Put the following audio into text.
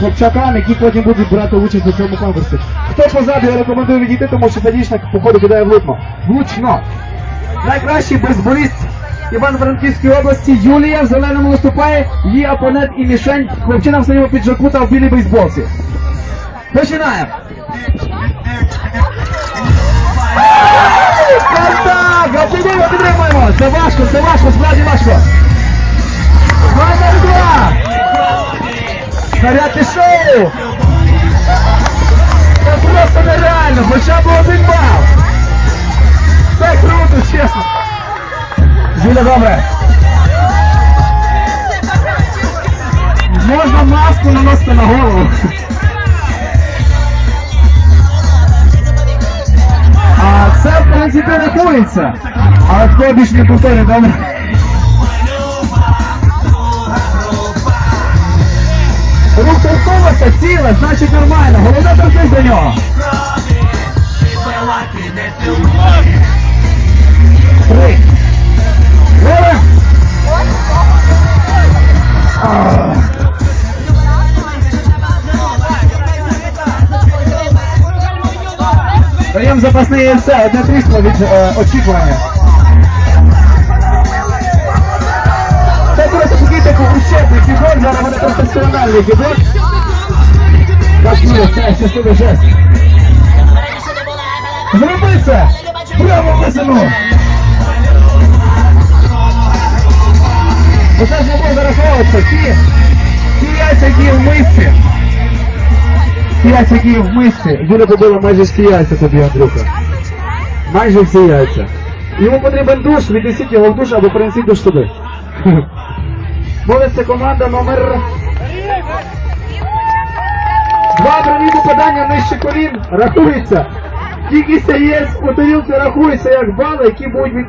хлопчакам, які потім будуть брати участь у цьому конкурсі. Хто позаду, я рекомендую відійти, тому що Федічник, походу, кидає влучно. Влучно! Найкращий бейсболіст Івано-Франківської області Юлія в зеленому виступає, її опонент і мішень, хлопчина в синьому піджаку та в білій бейсболці. Починаємо! Це важко, це важко! Пішов! Це просто нереально, хоча б один бал! Це круто, чесно! Юля, добре! Можна маску наносити на голову. А це, в принципі, рахується. Але хто більш не повторює, добре? Торкнулася, ціла, значить нормально. Головне торкнись до нього. Три. А. Даємо запасне яйце, одне трісло від е, очікування. Це просто такий такий ущербний фігон, зараз буде професіональний фігон. Так, Юля, це щасливий жест. Зроби це! Прямо в висину! Оце ж не буде зараховуватися. Ті, ті яйця, які в мисці. Ті яйця, які в мисці. Юля побила майже всі яйця тобі, Андрюха. Майже всі яйця. Йому потрібен душ, віднесіть його в душ або принесіть душ сюди. Молиться команда номер... Два прямі попадання нижче колін рахується. Кількість яєць у тарілці рахується як бали, які будуть від...